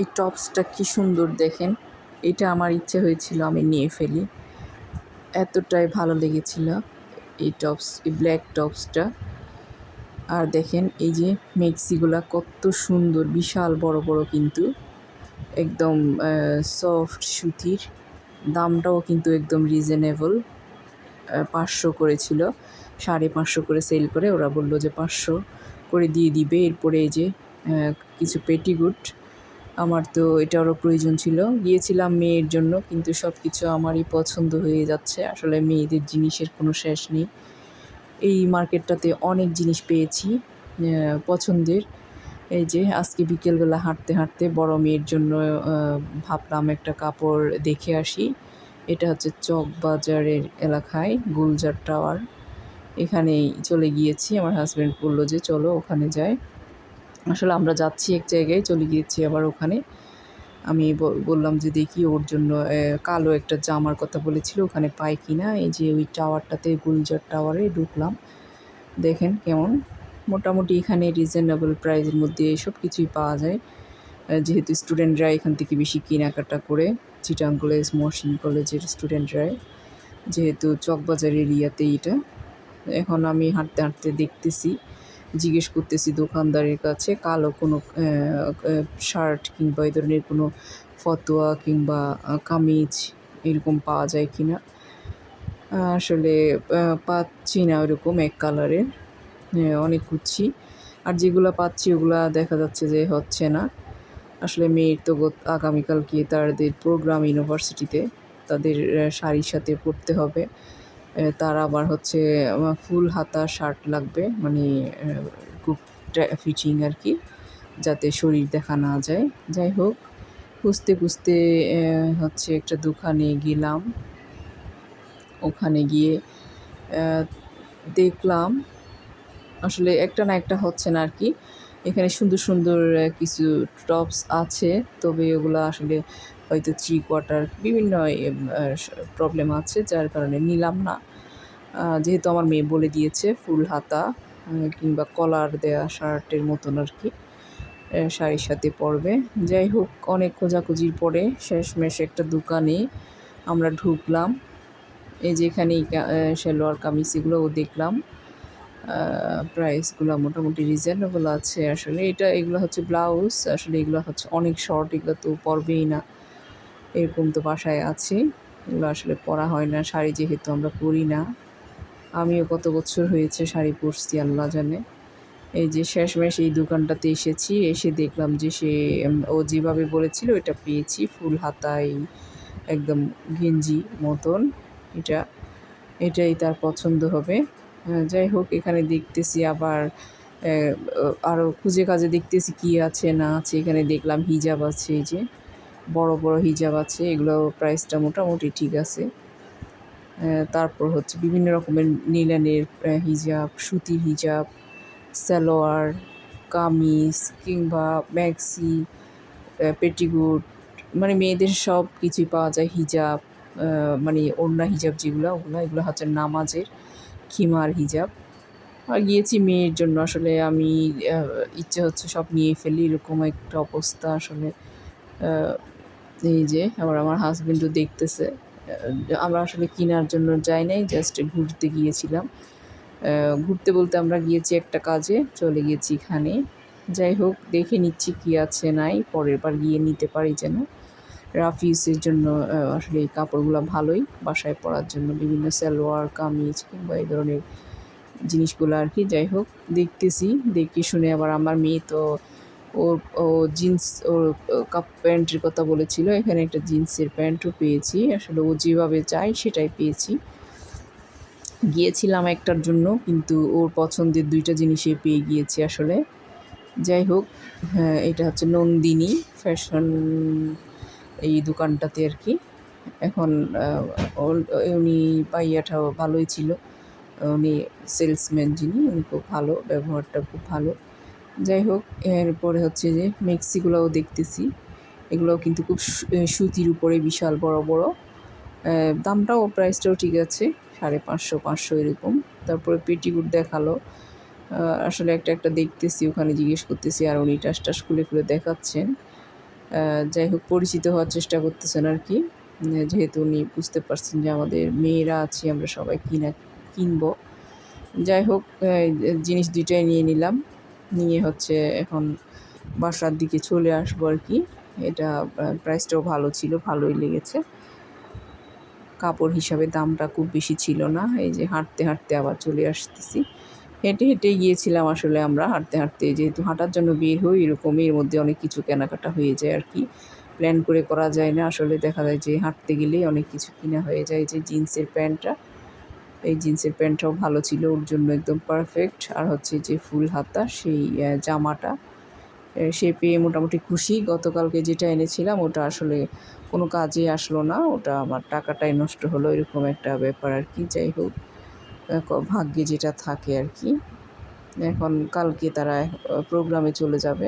এই টপসটা কি সুন্দর দেখেন। এটা আমার ইচ্ছে হয়েছিল আমি নিয়ে ফেলি। এতটাই ভালো লেগেছিল এই টপস, এই ব্ল্যাক টপসটা। আর দেখেন এই যে মেক্সিগুলা কত সুন্দর, বিশাল বড় বড় কিন্তু। একদম সফট সুতির। দামটাও কিন্তু একদম রিজনেবল পাঁচশো করেছিল। সাড়ে পাঁচশো করে সেল করে ওরা বলল যে পাঁচশো করে দিয়ে দিবে। এরপরে এই যে কিছু পেটিগুট আমার তো এটারও প্রয়োজন ছিল। গিয়েছিলাম মেয়ের জন্য, কিন্তু সব কিছু আমারই পছন্দ হয়ে যাচ্ছে। আসলে মেয়েদের জিনিসের কোনো শেষ নেই। এই মার্কেটটাতে অনেক জিনিস পেয়েছি পছন্দের। এই যে, আজকে বিকেলবেলা হাঁটতে হাঁটতে বড় মেয়ের জন্য ভাবলাম একটা কাপড় দেখে আসি। এটা হচ্ছে চক বাজারের এলাকায়, গুলজার টাওয়ার। এখানেই চলে গিয়েছি। আমার হাজব্যান্ড বলল যে, চলো ওখানে যাই। আসলে আমরা যাচ্ছি এক জায়গায়, চলে গিয়েছি আবার ওখানে। আমি বললাম যে দেখি ওর জন্য কালো একটা জামার কথা বলেছিল, ওখানে পাই কি না এই যে ওই টাওয়ারটাতে গুলজার টাওয়ারে ঢুকলাম। দেখেন কেমন। মোটামুটি এখানে রিজনেবল প্রাইসের মধ্যে সব কিছুই পাওয়া যায়। যেহেতু স্টুডেন্টরা এখান থেকে বেশি কেনাকাটা করে চিটাং কলেজ মহসিন কলেজের স্টুডেন্টরাই যেহেতু চকবাজার এরিয়াতে এটা। এখন আমি হাঁটতে হাঁটতে দেখতেছি। জিজ্ঞেস করতেছি দোকানদারের কাছে, কালো কোনো শার্ট কিংবা এই ধরনের কোনো ফতোয়া কিংবা কামিজ এরকম পাওয়া যায় কি না আসলে পাচ্ছি না ওরকম এক কালারের অনেক খুঁজছি। আর যেগুলো পাচ্ছি ওগুলা দেখা যাচ্ছে যে হচ্ছে না। আসলে মেয়ের তো আগামীকালকে তাদের প্রোগ্রাম ইউনিভার্সিটিতে তাদের শাড়ির সাথে পরতে হবে। তার আবার হচ্ছে ফুল হাতা শার্ট লাগবে মানে খুব ফিটিং আর কি, যাতে শরীর দেখা না যায়। যাই হোক, খুঁজতে খুঁজতে হচ্ছে একটা দোকানে গেলাম। ওখানে গিয়ে দেখলাম, আসলে একটা না একটা হচ্ছে না আর কি। এখানে সুন্দর সুন্দর কিছু টপস আছে, তবে ওগুলো আসলে হয়তো থ্রি কোয়ার্টার বিভিন্ন প্রবলেম আছে, যার কারণে নিলাম না। যেহেতু আমার মেয়ে বলে দিয়েছে ফুল হাতা কিংবা কলার দেয়া শার্টের মতন আর কি শাড়ির সাথে পরবে। যাই হোক, অনেক খোঁজাখুঁজির পরে শেষমেশ একটা দোকানে আমরা ঢুকলাম। এই যে এখানে এই সালোয়ার কামিজ এগুলোও দেখলাম। প্রাইসগুলো মোটামুটি রিজনেবল আছে আসলে। এটা এগুলো হচ্ছে ব্লাউজ আসলে এগুলো হচ্ছে অনেক শর্ট এগুলো তো পরবেই না। এরকম তো বাসায় আছে। এগুলো আসলে পরা হয় না, শাড়ি যেহেতু আমরা পরি না। আমিও কত বছর হয়েছে শাড়ি পরছি, আল্লাহ জানে। এই যে শেষমেশ এই দোকানটাতে এসেছি, এসে দেখলাম যে সে ও যেভাবে বলেছিল এটা পেয়েছি, ফুল হাতাই একদম গেঞ্জি মতন। এটা, এটাই তার পছন্দ হবে। যাই হোক, এখানে দেখতেছি আবার আরও খুঁজে কাজে দেখতেছি কি আছে, না আছে। এখানে দেখলাম হিজাব আছে, এই যে বড় বড় হিজাব আছে। এগুলো প্রাইসটা মোটামুটি ঠিক আছে। তারপর হচ্ছে বিভিন্ন রকমের নীলানের হিজাব, সুতির হিজাব, সালোয়ার, কামিজ কিংবা ম্যাক্সি পেটিকুট মানে মেয়েদের সব কিছুই পাওয়া যায় হিজাব মানে ওড়না হিজাব যেগুলো, ওগুলো, এগুলো হচ্ছে নামাজের। খিমার হিজাব। আর গিয়েছি মেয়ের জন্য। আসলে আমি ইচ্ছে হচ্ছে সব নিয়ে ফেলি, এরকম একটা অবস্থা আসলে। এই যে, আবার আমার হাজবেন্ডও দেখতেছে। আমরা আসলে কেনার জন্য যাই নাই জাস্ট ঘুরতে গিয়েছিলাম। ঘুরতে বলতে আমরা গিয়েছি একটা কাজে, চলে গিয়েছি এখানে। যাই হোক, দেখে নিচ্ছি কি আছে নাই, পরের বার গিয়ে নিতে পারি যেন। রাফিসের জন্য আসলে এই কাপড়গুলো ভালোই। বাসায় পরার জন্য বিভিন্ন সালোয়ার, কামিজ কিংবা এই ধরনের জিনিসগুলো আর কি। যাই হোক, দেখতেছি, দেখি শুনে আবার আমার মেয়ে তো ওর, ও জিন্স, ওর কাপ প্যান্টের কথা বলেছিল, এখানে একটা জিন্সের প্যান্টও পেয়েছি। আসলে ও যেভাবে চায় সেটাই পেয়েছি। গিয়েছিলাম একটার জন্য, কিন্তু ওর পছন্দের দুইটা জিনিসই পেয়ে গিয়েছি আসলে। যাই হোক হ্যাঁ এটা হচ্ছে নন্দিনী, ফ্যাশন এই দোকানটাতে আর কি। এখন উনি পাইয়াটাও ভালোই ছিল। উনি সেলসম্যান যিনি, উনি খুব ভালো, ব্যবহারটা খুব ভালো। যাই হোক, এরপরে হচ্ছে যে মেক্সিগুলোও দেখতেছি। এগুলোও কিন্তু খুব সুতির উপরে বিশাল বড় বড়। দামটাও, প্রাইসটাও ঠিক আছে, সাড়ে পাঁচশো পাঁচশো এরকম। তারপরে পেটিকুট দেখাল। আসলে একটা একটা দেখতেছি, ওখানে জিজ্ঞেস করতেছি, আর উনি টাস টাস খুলে খুলে দেখাচ্ছেন। যাই হোক, পরিচিত হওয়ার চেষ্টা করতেছেন আর কি। যেহেতু উনি বুঝতে পারছেন যে আমাদের মেয়েরা আছি, আমরা সবাই কিনা, কিনব। যাই হোক জিনিস দুইটাই নিয়ে নিলাম। নিয়ে হচ্ছে এখন বাসার দিকে চলে আসব আর কি। এটা প্রাইসটাও ভালো ছিল, ভালোই লেগেছে। কাপড় হিসাবে দামটা খুব বেশি ছিল না। এই যে হাঁটতে হাঁটতে আবার চলে আসতেছি। হেঁটে হেঁটে গিয়েছিলাম আসলে আমরা, হাঁটতে হাঁটতে। যেহেতু হাঁটার জন্য বের হই, এরকমই এর মধ্যে অনেক কিছু কেনাকাটা হয়ে যায় আর কি। প্ল্যান করে করা যায় না। আসলে দেখা যায় যে হাঁটতে গেলেই অনেক কিছু কিনা হয়ে যায়। যে জিন্সের প্যান্টটা, এই জিন্সের প্যান্টটাও ভালো ছিল। ওর জন্য একদম পারফেক্ট আর হচ্ছে যে ফুল হাতা, সেই জামাটা সে পেয়ে মোটামুটি খুশি। গতকালকে যেটা এনেছিলাম, ওটা আসলে কোনো কাজে আসলো না। ওটা আমার টাকাটাই নষ্ট হলো, এরকম একটা ব্যাপার আর কি। যাই হোক। ভাগ্যে যেটা থাকে আর কি। এখন কালকে তারা প্রোগ্রামে চলে যাবে।